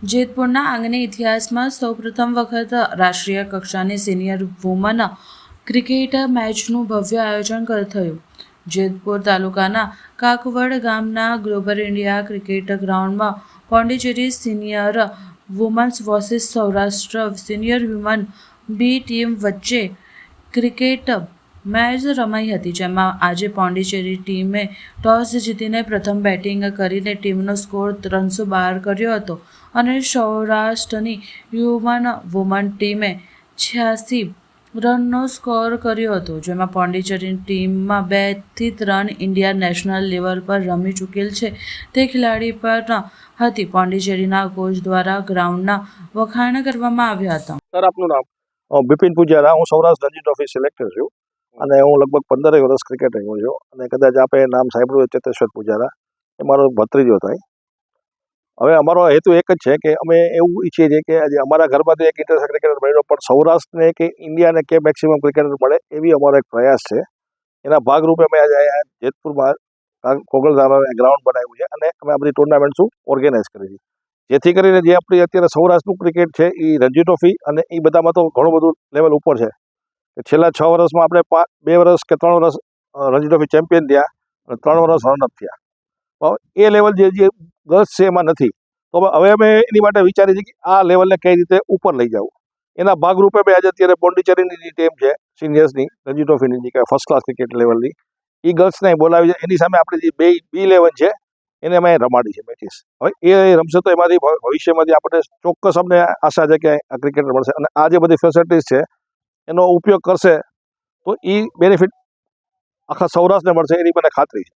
જેતપુરના આંગણે ઇતિહાસમાં સૌપ્રથમ વખત રાષ્ટ્રીય કક્ષાની સિનિયર વુમન ક્રિકેટ મેચનું ભવ્ય આયોજન થયું. જેતપુર તાલુકાના કાકવડ ગામના ગ્લોબલ ઇન્ડિયા ક્રિકેટ ગ્રાઉન્ડમાં Pondicherry senior women's versus Saurashtra senior women B team વચ્ચે ક્રિકેટ મેચ રમાઈ હતી જેમાં આજે પોંડિચેરી ટીમે ટોસ જીતીને પ્રથમ બેટિંગ કરીને ટીમનો સ્કોર ત્રણસો બાર કર્યો હતો અને સૌરાષ્ટ્રની હ્યુમન વુમન ટીમે છ્યાસી રનનો સ્કોર કર્યો હતો જેમાં પોંડિચેરી ટીમમાં બેથી ત્રણ ઇન્ડિયા નેશનલ લેવલ પર રમી ચૂકેલ છે. તે ખેલાડી પણ હતી. પોંડિચેરીના કોચ દ્વારા ગ્રાઉન્ડના વખાણ કરવામાં આવ્યા હતા. સર આપનું નામ? બિપિન પૂજારા. હું સૌરાષ્ટ્ર રણજી ટ્રોફી સિલેક્ટર છું. અને હું લગભગ પંદરેક વર્ષ ક્રિકેટ રમ્યો છું. અને કદાચ આપે નામ સાંભળ્યું ચેતેશ્વર પૂજારા, એ મારો ભત્રીજો થાય. હવે અમારો હેતુ એક જ છે કે અમે એવું ઈચ્છીએ છીએ કે આજે અમારા ઘરમાંથી એક ઇન્ટરનેશનલ ક્રિકેટર મળ્યો પણ સૌરાષ્ટ્રને કે ઇન્ડિયાને કે મેક્સિમમ ક્રિકેટર મળે, એવી અમારો એક પ્રયાસ છે. એના ભાગરૂપે અમે આજે જેતપુરમાં કોગલધારા ગ્રાઉન્ડ બનાવ્યું છે અને અમે આ બધી ટુર્નામેન્ટ શું ઓર્ગેનાઇઝ કરી છે. જેથી કરીને જે આપણી અત્યારે સૌરાષ્ટ્રનું ક્રિકેટ છે એ રણજી ટ્રોફી અને એ બધામાં તો ઘણું બધું લેવલ ઉપર છે. છેલ્લા છ વર્ષમાં આપણે બે વર્ષ કે ત્રણ વર્ષ રણજી ટ્રોફી ચેમ્પિયન થયા અને ત્રણ વર્ષ રનઅપ થયા. એ લેવલ જે જે ગર્લ્સ છે એમાં નથી. તો હવે અમે એની માટે વિચારીએ છીએ કે આ લેવલને કઈ રીતે ઉપર લઈ જવું. એના ભાગરૂપે મેં આજે અત્યારે પોન્ડિચેરીની જે ટીમ છે, સિનિયર્સની, રણજી ટ્રોફીની જે ફર્સ્ટ ક્લાસ ક્રિકેટ લેવલની, એ ગર્લ્સને બોલાવી છે. એની સામે આપણે જે બે, બી ઇલેવન છે, એને અમે રમાડી છે મેચિસ હવે એ રમશે તો એમાંથી ભવિષ્યમાંથી આપણે ચોક્કસ અમને આશા છે કે આ ક્રિકેટર મળશે અને આ જે બધી ફેસિલિટીઝ છે એનો ઉપયોગ કરશે તો એ બેનિફિટ આખા સૌરાષ્ટ્રને મળશે એની મને ખાતરી છે.